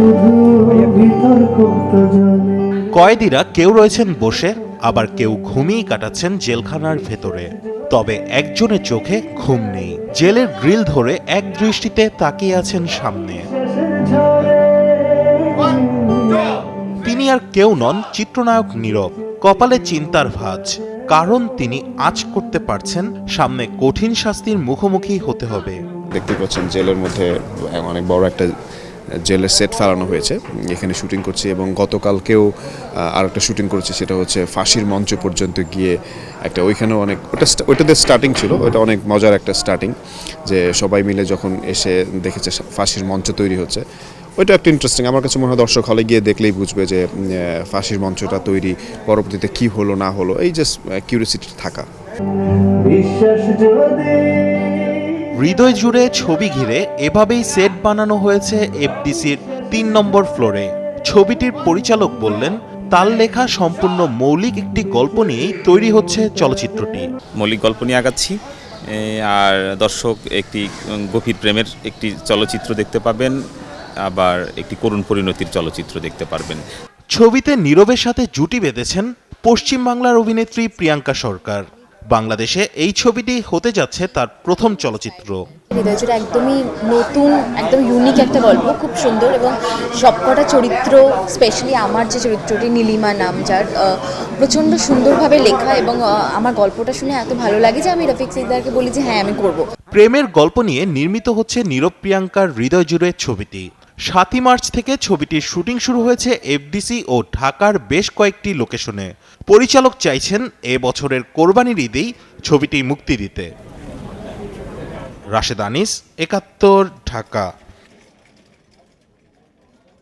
শুধু জানে। কয়েদিরা কেউ রয়েছেন বসে আবার কেউ ঘুমিয়ে কাটাচ্ছেন জেলখানার ভেতরে। তবে একজনের চোখে ঘুম নেই। জেলের গ্রিল ধরে এক দৃষ্টিতে তাকিয়ে আছেন সামনে। তিনি আর কেউ নন চিত্রনায়ক নীরব। কপালে চিন্তার ভাঁজ। কারণ তিনি আজ করতে পারছেন সামনে কঠিন শাস্তির মুখোমুখি হতে হবে। দেখতে পাচ্ছেন জেলের মধ্যে অনেক বড় একটা জেলের সেট ফেলানো হয়েছে। এখানে শুটিং করছি এবং গতকালকেও আর একটা শুটিং করেছি, সেটা হচ্ছে ফাঁসির মঞ্চ পর্যন্ত গিয়ে একটা ওইখানেও অনেক, ওটা ওইটাতে স্টার্টিং ছিল, ওটা অনেক মজার একটা স্টার্টিং যে সবাই মিলে যখন এসে দেখেছে ফাঁসির মঞ্চ তৈরি হচ্ছে, ওইটা একটা ইন্টারেস্টিং আমার কাছে মনে হয় দর্শক হলে গিয়ে দেখলেই বুঝবে যে ফাঁসির মঞ্চটা তৈরি পরবর্তীতে কি হলো না হলো, এই যে কিউরিয়াসিটি থাকা। বিশ্বাস যদি হৃদয় জুড়ে ছবি ঘিরে এভাবেই সেট বানানো হয়েছে এফডিসির তিন নম্বর ফ্লোরে। ছবিটির পরিচালক বললেন তার লেখা সম্পূর্ণ মৌলিক একটি গল্প নিয়েই তৈরি হচ্ছে চলচ্চিত্রটি। মৌলিক গল্প নিয়ে আগাচ্ছি। আর দর্শক একটি গভীর প্রেমের একটি চলচ্চিত্র দেখতে পাবেন আবার একটি করুণ পরিণতির চলচ্চিত্র দেখতে পারবেন। ছবিতে নীরবের সাথে জুটি বেঁধেছেন পশ্চিমবাংলার অভিনেত্রী প্রিয়াঙ্কা সরকার। বাংলাদেশে এই ছবিটি হতে যাচ্ছে তার প্রথম চলচ্চিত্র। হৃদয়জুড়ে একদমই নতুন একদম ইউনিক একটা গল্প খুব সুন্দর এবং সবকটা চরিত্র স্পেশালি আমার যে চরিত্রটি নীলিমা নাম যার প্রচণ্ড সুন্দরভাবে লেখা এবং আমার গল্পটা শুনে এত ভালো লাগে যে আমি রফিক সিকদারকে বলি যে হ্যাঁ আমি করব। প্রেমের গল্প নিয়ে নির্মিত হচ্ছে নীরব প্রিয়াঙ্কার হৃদয় জুড়ে ছবিটি। সাতই মার্চ থেকে ছবিটির শুটিং শুরু হয়েছে এফডিসি ও ঢাকার বেশ কয়েকটি লোকেশনে। পরিচালক চাইছেন এ বছরের কোরবানির ঈদেই ছবিটি মুক্তি দিতে। রাশেদ আনিস, একাত্তর, ঢাকা।